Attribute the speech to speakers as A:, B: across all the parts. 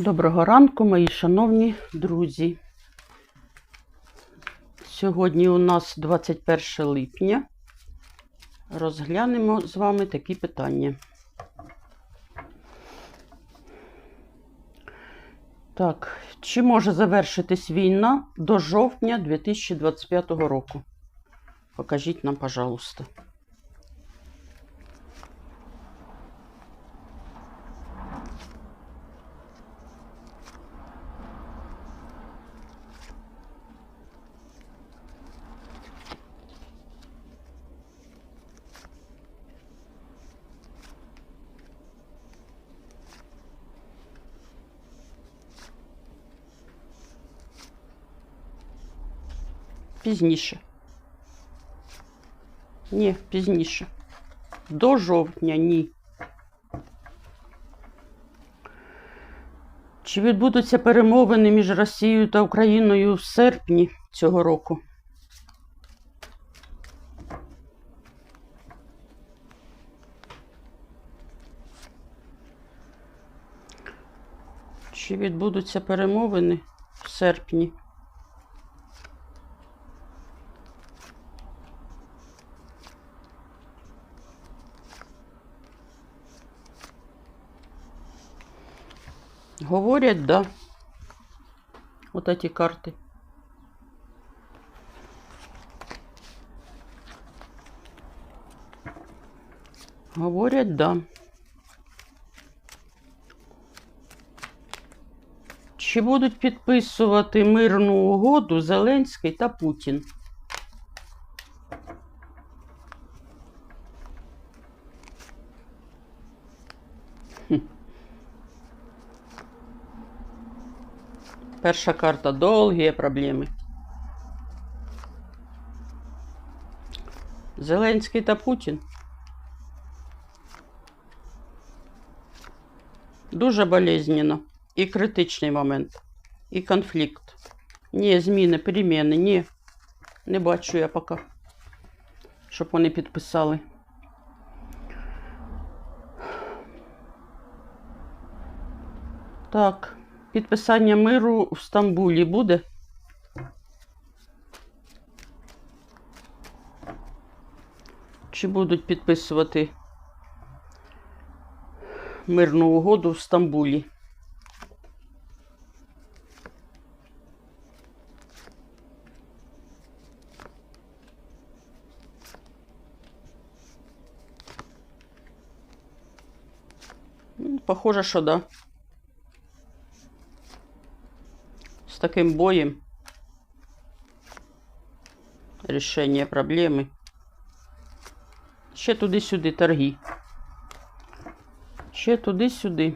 A: Доброго ранку, мої шановні друзі. Сьогодні у нас 21 липня. Розглянемо з вами такі питання. Так, чи може завершитись війна до жовтня 2025 року? Покажіть нам, пожалуйста. Пізніше. Ні, пізніше. До жовтня ні. Чи відбудуться перемовини між Росією та Україною в серпні цього року? Чи відбудуться перемовини в серпні? Говорять, да. Вот эти карты. Говорять, да. Чи будуть підписувати мирну угоду Зеленський та Путін? Перша карта довгі проблеми. Зеленський та Путін. Дуже болезненно. І критичний момент. І конфлікт. Ні, зміни, переміни, ні. Не бачу я поки. Щоб вони підписали. Так. Підписання миру в Стамбулі буде? Чи будуть підписувати мирну угоду в Стамбулі? Похоже, що да. З таким боєм. Рішення проблеми. Ще туди-сюди торги. Ще туди-сюди.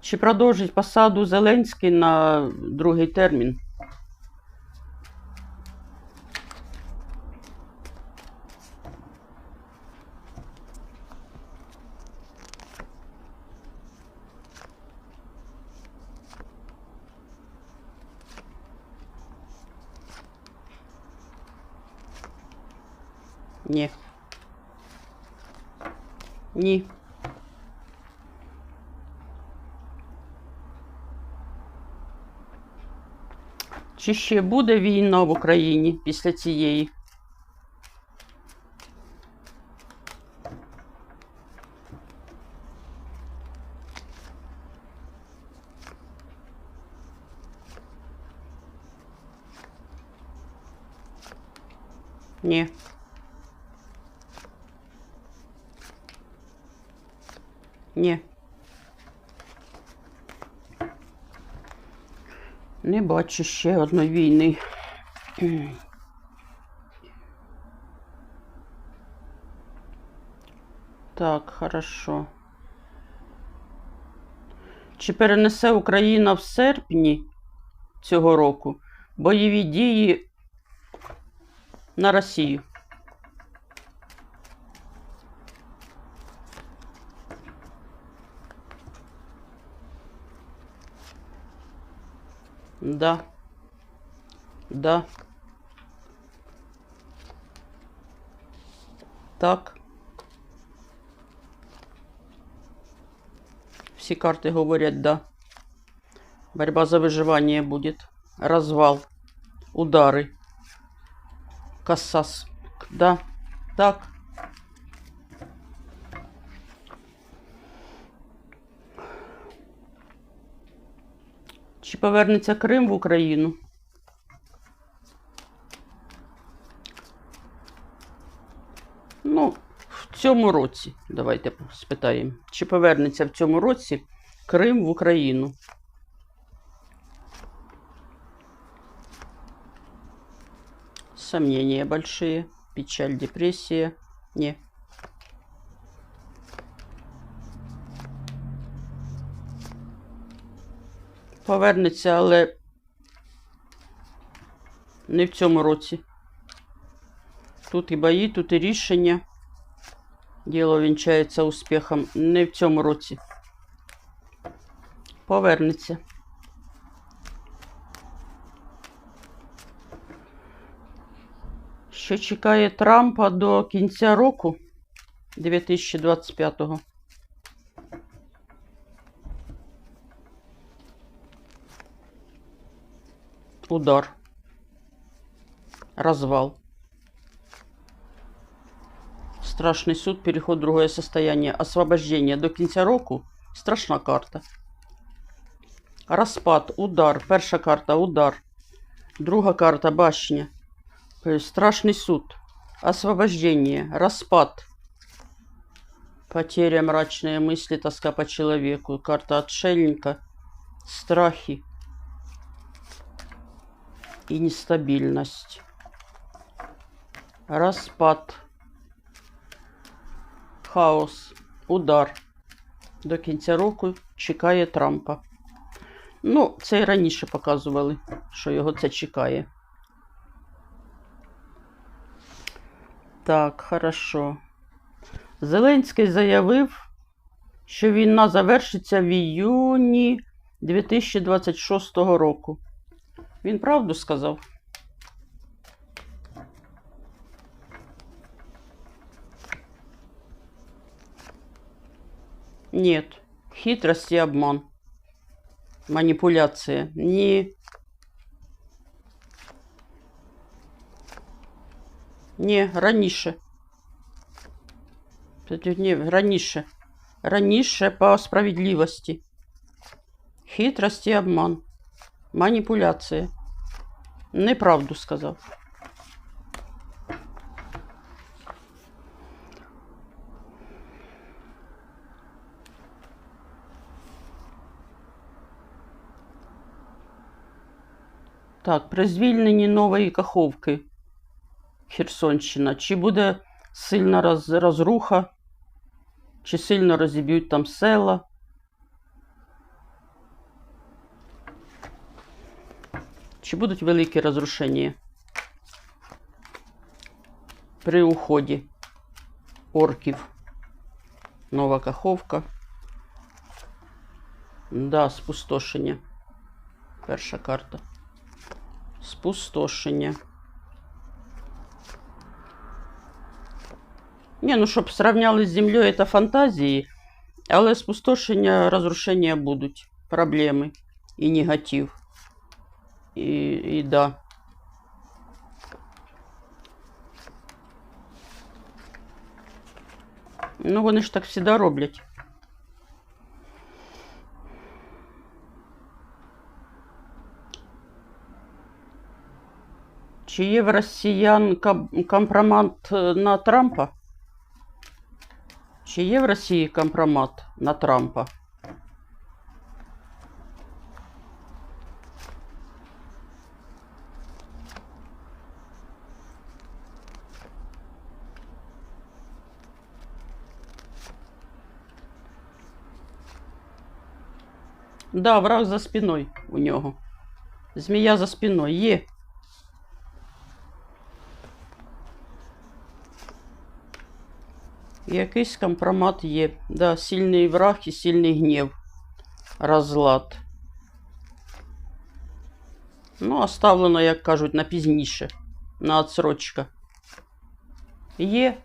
A: Чи продовжить посаду Зеленський на другий термін? Ні. Ні. Чи ще буде війна в Україні після цієї? Ні. Ні. Не бачу ще одної війни. Так, хорошо. Чи перенесе Україна в серпні цього року бойові дії на Росію? Да. Да. Так. Всі карти говорять да. Борьба за выживание будет. Развал. Удары. Кассас. Да. Так. Чи повернеться Крим в Україну? Ну, в цьому році. Давайте спитаємо. Чи повернеться в цьому році Крим в Україну? Сомнения большие. Печаль, депрессия. Не. Повернеться, але не в цьому році. Тут і бої, тут і рішення. Діло вінчається успіхом не в цьому році. Повернеться. Що чекає Трампа до кінця року 2025-го? Удар. Развал. Страшный суд, переход в другое состояние. Освобождение до кінця року. Страшна карта. Розпад, удар. Перша карта удар. Друга карта башня. Е, Страшный суд. Освобождение. Распад. Потеря, мрачные мысли, тоска по человеку. Карта отшельника. Страхи. И нестабильность. Распад. Хаос. Удар. До кінця року чекає Трампа. Ну, це і раніше показували, що його це чекає. Так, хорошо. Зеленський заявив, що війна завершиться в іюні 2026 року. Він правду сказав? Нет. Хитрость и обман. Манипуляция. Не. Не, раніше. Ні, раніше. Раніше по справедливості. Хитрость і обман. Маніпуляція. Неправду сказав. Так, при звільненні нової каховки Херсонщина. Чи буде сильна роз, розруха, чи сильно розіб'ють там села? Чи будуть великі розрушення при уході орків? Нова каховка. Да, спустошення. Перша карта. Спустошення. Ні, ну щоб сравняли з землею, це фантазії, але спустошення, розрушення будуть, проблеми і негатив. І, і да. Ну, вони ж так завжди роблять. Чи є в росіян ком- компромат е, на Трампа? Чи є в Росії компромат на Трампа? Да, враг за спиною у нього. Змія за спиною є. Якийсь компромат є. Да, сильний враг і сильний гнів. Розлад. Ну, оставлено, як кажуть, на пізніше. На отсрочка. Є.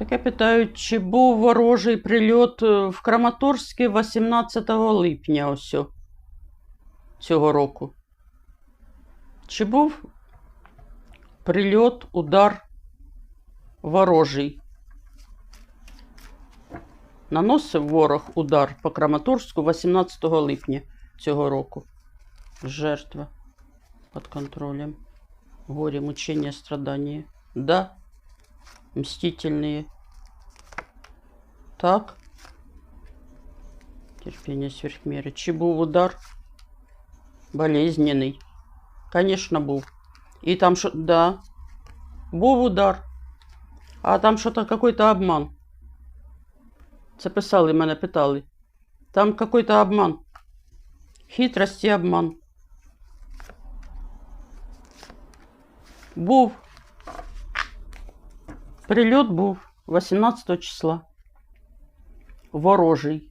A: Таке питають, чи був ворожий прильот е, в Краматорське 18 липня ось цього року. Чи був прильот, удар ворожий? Наносив ворог удар по Краматорську 18 липня цього року. Жертва під контролем. Горе, мучения, страдания. Да. Мстительные. Так. Терпение сверх меры. Чи був удар? Болезненный. Конечно, був. І там що. Да. Був удар. А там що-то какой-то обман. Це писали, мене питали. Там какой-то обман. Хитрость і обман. Був. Прильот був 18 числа. Ворожий.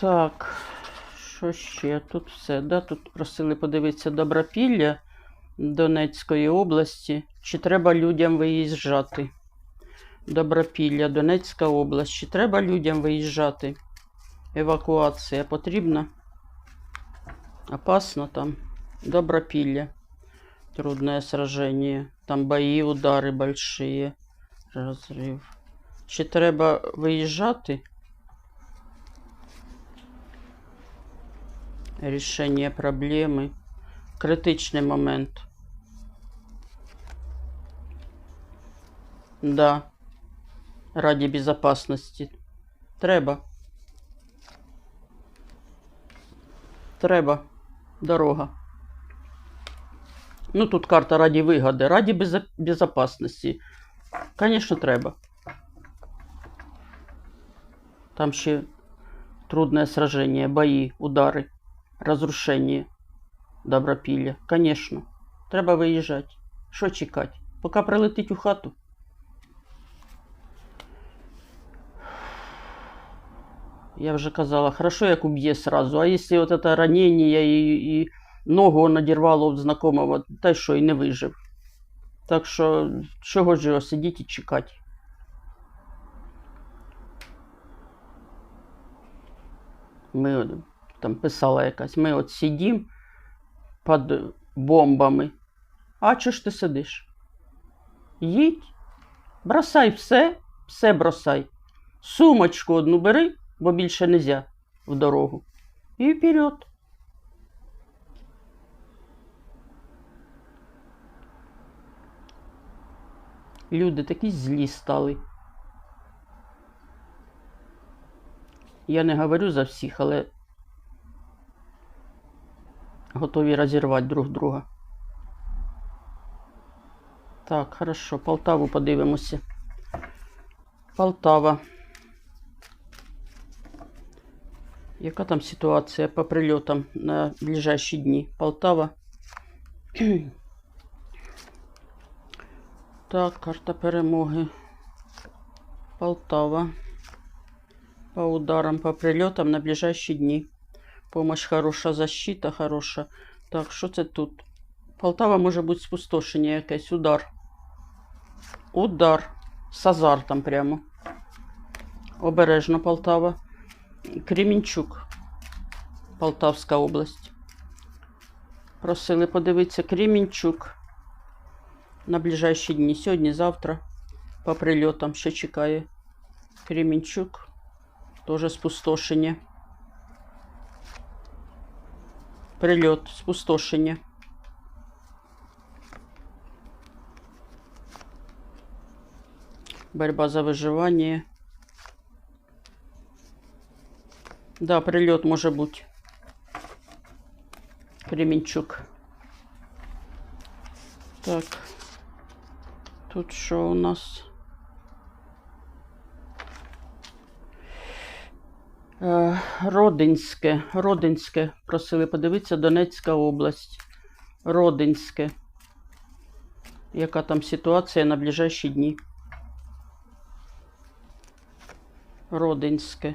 A: Так, що ще? Тут все, да? Тут просили подивитися Добропілля Донецької області. Чи треба людям виїжджати? Добропілля, Донецька область. Чи треба людям виїжджати? Евакуація потрібна? Опасно там. Добропилля. Трудное сражение. Там бои, удары большие. Разрыв. Чи треба виїжджати? Рішення проблеми. Критичний момент. Да. Ради безопасности. Треба. Треба. Дорога. Ну, тут карта раді вигоди, раді безо- безопасності. Звісно, треба. Там ще трудне сраження, бої, удари, розрушення добропілля. Звісно, треба виїжджати. Що чекати? Поки прилетить у хату. Я вже казала, хорошо, як уб'є сразу. А якщо от це ранення і, і ногу надірвало від знакомого, та й що, і не вижив. Так що, чого ж його сидіти і чекати? Ми там писала якась, ми от сидимо під бомбами. А чого ж ти сидиш? Їдь, бросай все, все бросай. Сумочку одну бери, бо більше нельзя в дорогу. І вперед. Люди такі злі стали. Я не говорю за всіх, але готові розірвати друг друга. Так, хорошо, Полтаву подивимося. Полтава. Яка там ситуація по прильотам на ближайші дні? Полтава. Так, карта перемоги. Полтава. По ударам, по прильотам на ближайші дні. Помощь хороша, защита хороша. Так, що це тут? Полтава може бути спустошення якесь. Удар. Удар. З азартом прямо. Обережно Полтава. Кремінчук. Полтавська область. Просили подивитися Кремінчук на ближайші дні. Сьогодні, завтра. По прильотам ще чекає. Кремінчук. Тоже спустошення. Прильот, спустошення. Борьба за выживание. Да, прильот може бути. Кременчук. Так. Тут що у нас? Е, Родинське. Родинське. Просили подивитися. Донецька область. Родинське. Яка там ситуація на ближайші дні? Родинське.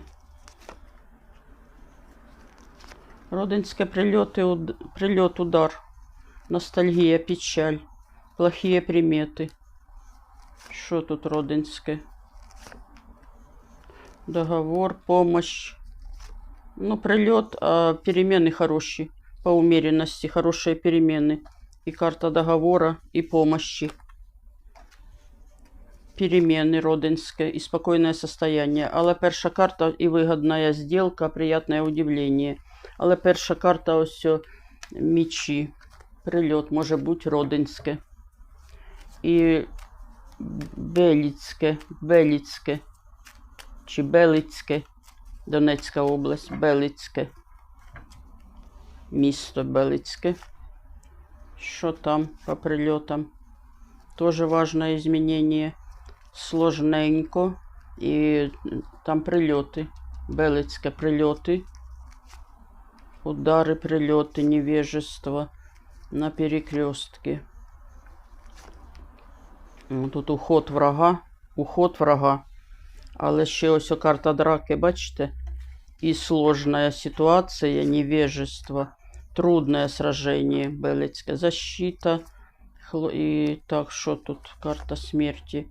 A: Родинське прильоти, прильот, удар. Ностальгія, печаль, плохие примети. Що тут родинське? Договор, помощь. Ну, прилет, а перемены хорошие. По умеренности хорошие перемены. И карта договора, и помощи. Перемены родинське і спокійне состояние. Але перша карта і вигідна сделка, приятне удивлення. Але перша карта ось о, мічі. Прильот може бути родинське. І Беліцьке, Беліцьке чи Белицьке, Донецька область, Белицьке. Місто Белицьке. Що там по прильотам? Тоже важное изменение. Сложненько. І там прильоти. Белицьке прильоти. Удары, прильоти, невежество на перекрестке. Ну, Тут уход врага, уход врага. Але ще ось карта драки, бачите? І сложная ситуація, невежество, трудное сражение Белецьке, защита. І так, що тут? Карта смерті.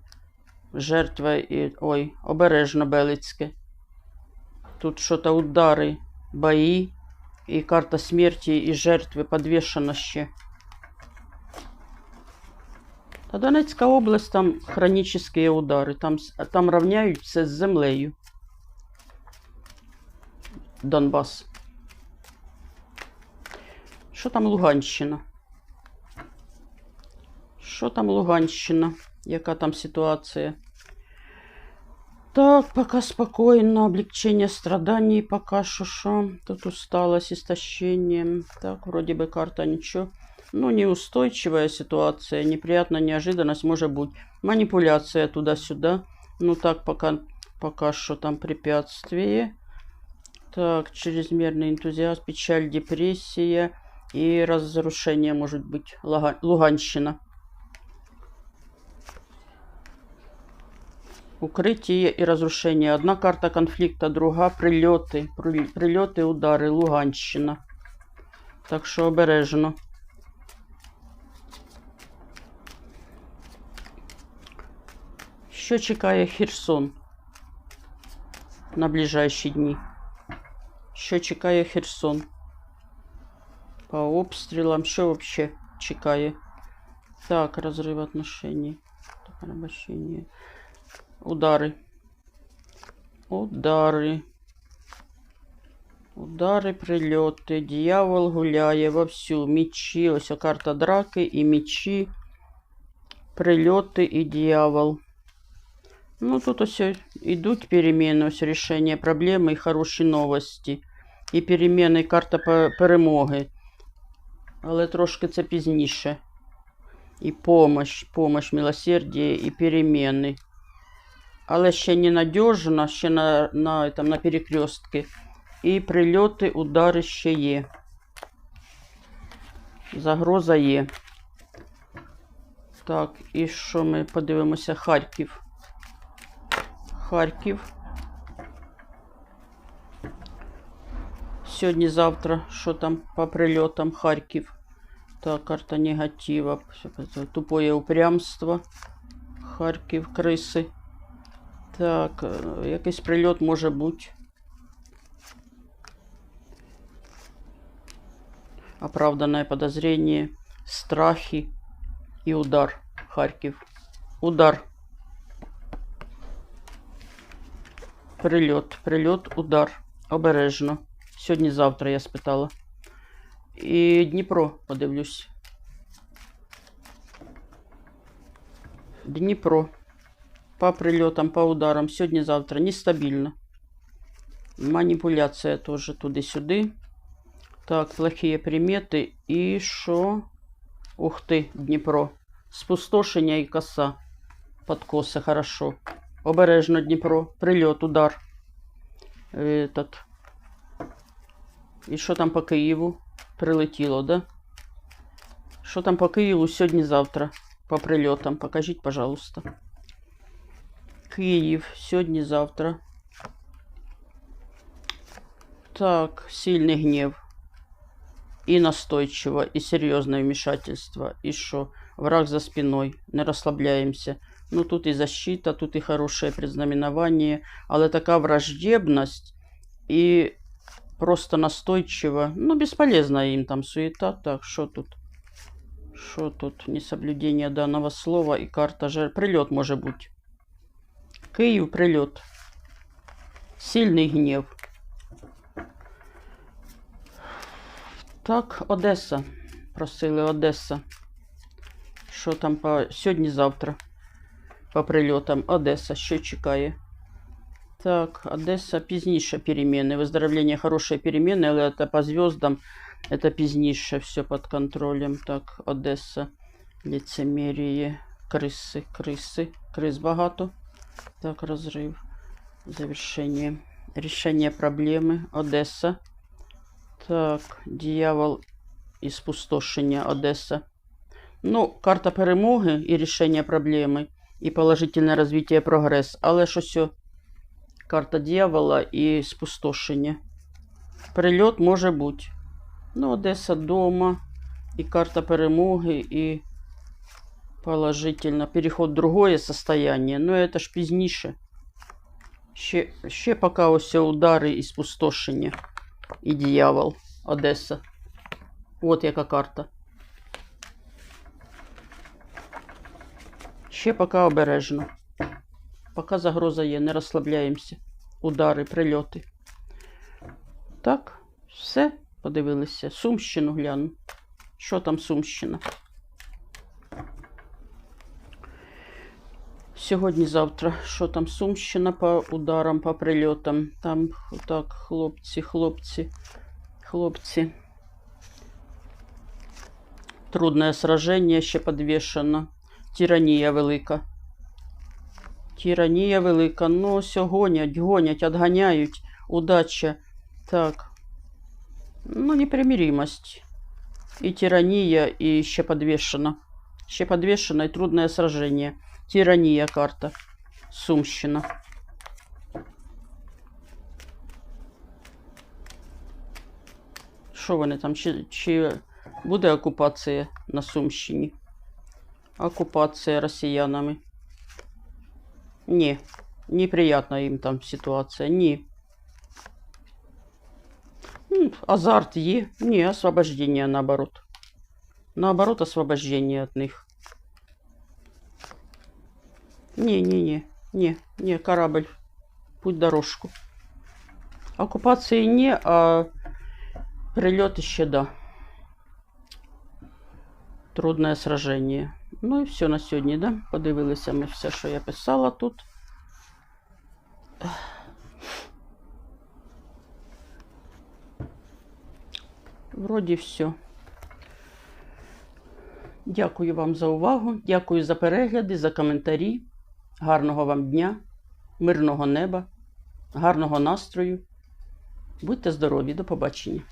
A: Жертва і. Ой, обережно Белецьке. Тут що-то удари, бої. І карта смерті і жертви подвішена ще. Та Донецька область, там хронічні удари, там, там рівняють з землею. Донбас. Що там Луганщина? Що там Луганщина? Яка там ситуація? Так, пока спокойно, облегчение страданий, пока что шо. Тут усталость, истощение. Так, вроде бы карта ничего. Ну, неустойчивая ситуация, неприятная неожиданность может быть. Манипуляция туда-сюда. Ну, так, пока, пока что там препятствие. Так, чрезмерный энтузиазм, печаль, депрессия и разрушение может быть. Луга- Луганщина. Укрытие и разрушение. Одна карта конфликта, друга прильоти. При- Прильоти, удари, Луганщина. Так що обережно. Що чекає Херсон на ближайші дні? Що чекає Херсон? По обстрілам, що вообще чекає? Так, розрив отношений. Порабощение. Удари. Удари. Удари, прильоти. Дьявол гуляє вовсю. Мічі. Ось о, карта драки і мічі. Прильоти і дьявол. Ну, тут ось йдуть переміни, ось рішення проблеми і хороші новості. І переміни, і карта перемоги. Але трошки це пізніше. І помощь, помощь, милосердие і переміни. Але ще не надіжно, ще на, на, там, на перекрестки. І прильоти, удари ще є. Загроза є. Так, і що ми подивимося? Харків. Харків. Сьогодні-завтра, що там по прильотам Харків. Так, карта негатива. Тупое упрямство. Харків, криси. Так, е, якийсь прильот може бути. Оправданное подозрение, страхи и удар. Харків. Удар. Прильот, прильот, удар. Обережно. Сьогодні-завтра я спитала. І Дніпро подивлюсь. Дніпро. По прильотам, по ударам. Сьогодні-завтра. Нестабільно. Маніпуляція теж туди-сюди. Так, плохие примети. І що? Ух ти, Дніпро. Спустошення і коса. Подкоси, хорошо. Обережно Дніпро. Прильот, удар. Этот. І що там по Києву? Прилетіло, да? Що там по Києву сьогодні-завтра? По прильотам. Покажіть, пожалуйста. Київ сьогодні-завтра. Так, сильний гнів. и настойчиво, и серьезное вмешательство, и что враг за спиной, не розслабляємося. Ну тут і защита, тут і хороше предзнаменование, але така враждебність і просто настойчиво. Ну, бесполезна їм там суета. Так, що тут? Що тут? Несоблюдение данного слова і карта жертв. Прильот може бути. Київ, прильот. Сильний гнів. Так, Одеса. Просили Одеса. Що там по сьогодні-завтра? По прильотам. Одеса. Що чекає? Так, Одеса пізніше переміни. Виздоровлення хорошої переміни, але це по зв'яздам. Это пізніше все під контролем. Так, Одеса. Лицемерие. Криси, криси. Крис багато. Так, розрив. Завершение. Решение проблеми. Одеса. Так, дьявол і спустошення Одеса. Ну, карта перемоги і рішення проблеми, І положительне розвиття прогрес. Але ж ось о, карта дьявола і спустошення. Прильот може бути. Ну, Одеса дома, і карта перемоги, і положительно. Переход в другое состояние. Ну, это ж пізніше. Ще, ще поки ось удари і спустошення. І дьявол. Одеса. От яка карта. Ще поки обережно. Поки загроза є, не розслабляємося. Удари, прильоти. Так, все, подивилися. Сумщину гляну. Що там Сумщина? Сьогодні-завтра, що там Сумщина по ударам, по прильотам. Там так, хлопці, хлопці, хлопці. Трудне сраження ще підвішено. Тиранія велика. Тиранія велика. Ну, гонять, гонять, отганяють. Удача. Так. Ну, непримиримость. І тиранія, і ще підвішено. Ще підвішено і трудне сраження. Тиранія карта. Сумщина. Що вони там? Чи, чи буде окупація на Сумщині? Оккупация россиянами. Не, неприятна им там ситуация. Не. М, Азарт є. Не, освобождение наоборот. Наоборот, освобождение от них. Не, не, не, корабль. Путь дорожку. Оккупации не, а прилет еще да. Трудне сраження. Ну і все на сьогодні, да? Подивилися ми все, що я писала тут. Вроді все. Дякую вам за увагу. Дякую за перегляди, за коментарі. Гарного вам дня, мирного неба, гарного настрою. Будьте здорові, до побачення.